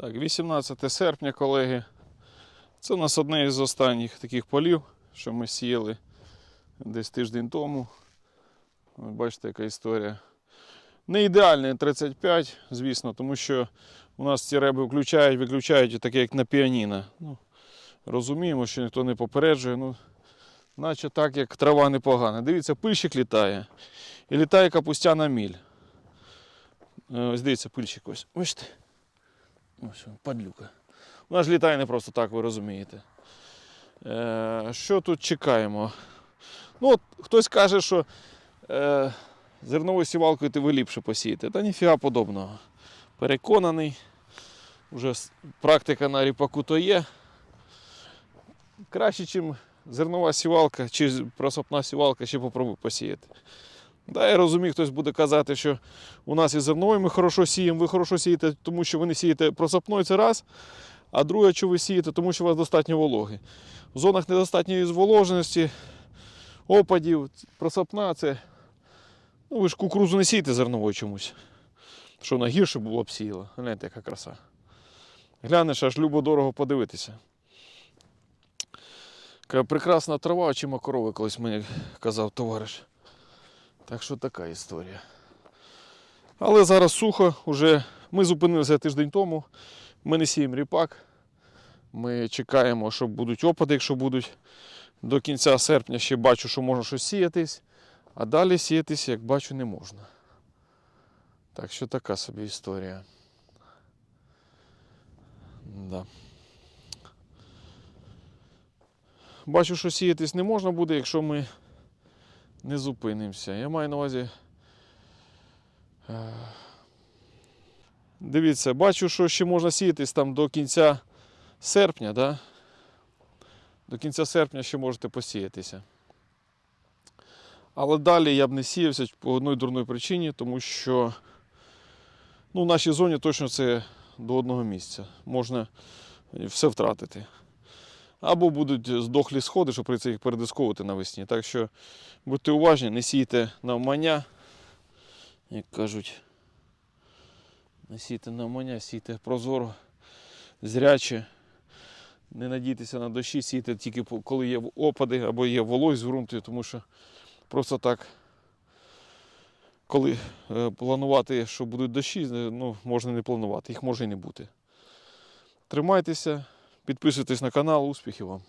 Так, 18 серпня, колеги. Це у нас одне із останніх таких полів, що ми сіяли десь тиждень тому. Ось Бачите, яка історія. Не ідеальний 35, звісно, тому що у нас ці реби включають, виключають, таке як на піаніно. Ну, розуміємо, що ніхто не попереджує. Ну, наче так, як трава непогана. Дивіться, пильщик літає. І літає капустяна міль. Е, Ось дивіться, пильщик ось. Бачите? Ось він, падлюка. Вона ж літає не просто так, ви розумієте. Е, що тут чекаємо? Ну, от, хтось каже, що е, зерновою сівалкою ти ви ліпше посієте. Та ніфіга подобного. Переконаний. Уже практика на ріпаку то є. Краще, ніж зернова сівалка чи просопна сівалка, ще попробуй посіяти. Да, я розумію, хтось буде казати, що у нас із зерновою ми хорошо сіємо, ви хорошо сієте, тому що ви не сієте просапною, це раз. А друге, що ви сієте, тому що у вас достатньо вологи. В зонах недостатньої зволоженості, опадів, просапна це. Ну, ви ж кукурузу не сієте зерновою чомусь. Що вона гірше було б сіяла. Гляньте, яка краса. Глянеш, аж любо-дорого подивитися. Прекрасна трава, очима корови, колись мені казав товариш. Так що така історія. Але зараз сухо, уже ми зупинилися тиждень тому. Ми не сіємо ріпак. Ми чекаємо, що будуть опади, якщо будуть. До кінця серпня ще бачу, що можна щось сіятись, а далі сіятись, як бачу, не можна. Так що така собі історія. Да. Бачу, що сіятись не можна буде, якщо ми не зупинимося. Я маю на увазі. е, Дивіться, бачу, що ще можна сіятись там до кінця серпня, да? До кінця серпня ще можете посіятися. Але далі я б не сіявся по одній дурної причині, тому що ну, в нашій зоні точно це до одного місця. Можна все втратити. Або будуть здохлі сходи, що прийдеться їх передисковувати навесні. Так що будьте уважні, не сійте навмання, як кажуть. Не сійте навмання, сійте прозоро, зряче. Не надійтеся на дощі, сійте тільки коли є опади або є вологість в ґрунті, тому що просто так, коли е, планувати, що будуть дощі, е, ну, можна не планувати, їх може і не бути. Тримайтеся, підписуйтесь на канал, успіхів вам!